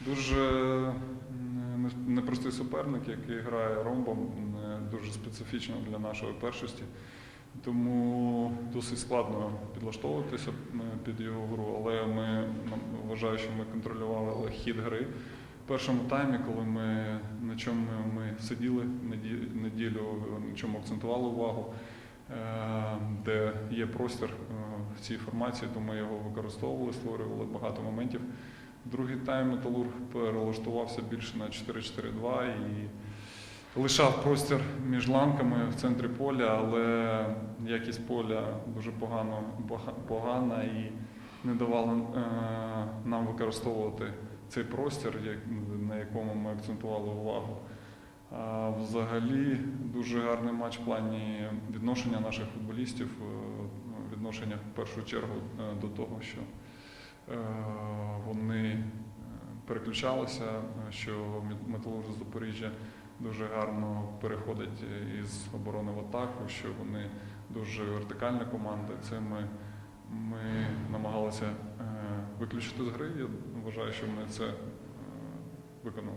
Дуже непростий суперник, який грає ромбом, дуже специфічно для нашої першості. Тому досить складно підлаштовуватися під його гру, але ми вважаю, що ми контролювали хід гри. В першому таймі, коли ми на чому ми сиділи неділю, на чому акцентували увагу, е, де є простір е, в цій формації, то ми його використовували, створювали багато моментів. Другий тайм Металург перелаштувався більше на 4-4-2 і лишав простір між ланками в центрі поля, але якість поля дуже погано, погана і не давала е, нам використовувати цей простір, на якому ми акцентували увагу. А взагалі дуже гарний матч в плані відношення наших футболістів, е, відношення в першу чергу е, до того, що вони е, переключалися, е, що Мет- металург з Запоріжжя дуже гарно переходить із оборони в атаку, що вони дуже вертикальна команда. Це ми, ми намагалися е, виключити з гри. Я вважаю, що ми це е, виконали.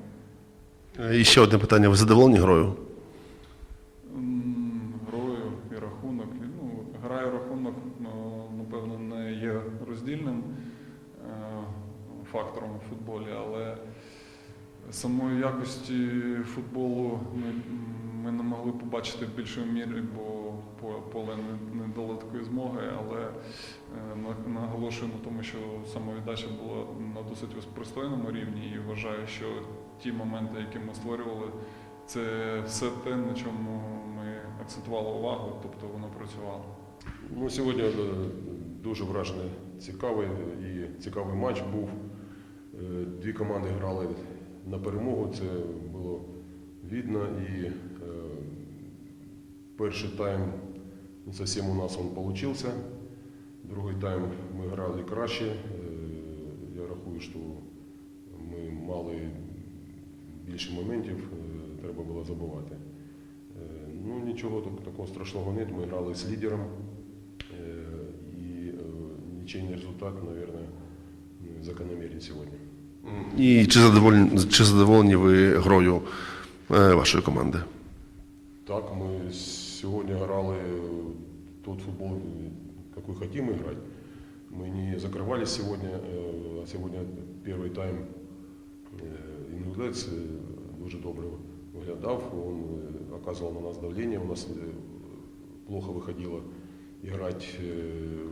Е, І ще одне питання. Ви задоволені грою? Грою і рахунок. Ну, гра і рахунок, ну, напевно, не є роздільним е, фактором у футболі, але самої якості футболу ми, ми не могли побачити в більшій мірі, бо поле не, не дало такої змоги, але е, на- наголошую на тому, що самовіддача була на досить пристойному рівні і вважаю, що ті моменти, які ми створювали, це все те, на чому ми акцентували увагу, тобто воно працювало. Ну, сьогодні е, дуже вражений, цікавий і цікавий матч був. Е, Дві команди грали на перемогу, це було видно. І е, перший тайм не зовсім у нас він получився. Другий тайм ми грали краще. Е, Я рахую, що ми мали більше моментів, треба було забувати. Ну, нічого такого страшного нет. Ми грали з лідером. Е, І е, нічийний результат, мабуть, закономірний сьогодні. І чи задоволені, чи задоволені ви грою е, вашої команди? Так, мы сегодня играли тот футбол, какой хотим играть. Мы не закрывались сегодня, э, а сегодня первый тайм э, Інгулець э, дуже добре виглядав, он э, оказывал на нас давление, у нас э, плохо выходило играть э,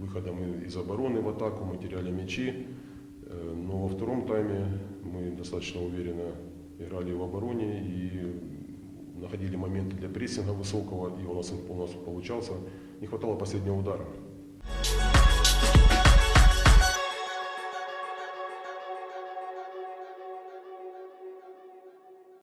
выходом из обороны в атаку, мы теряли мячи, Э, но во втором тайме мы достаточно уверенно играли в обороне и находили моменты для прессинга высокого, и у нас он у нас получался. Не хватало последнего удара.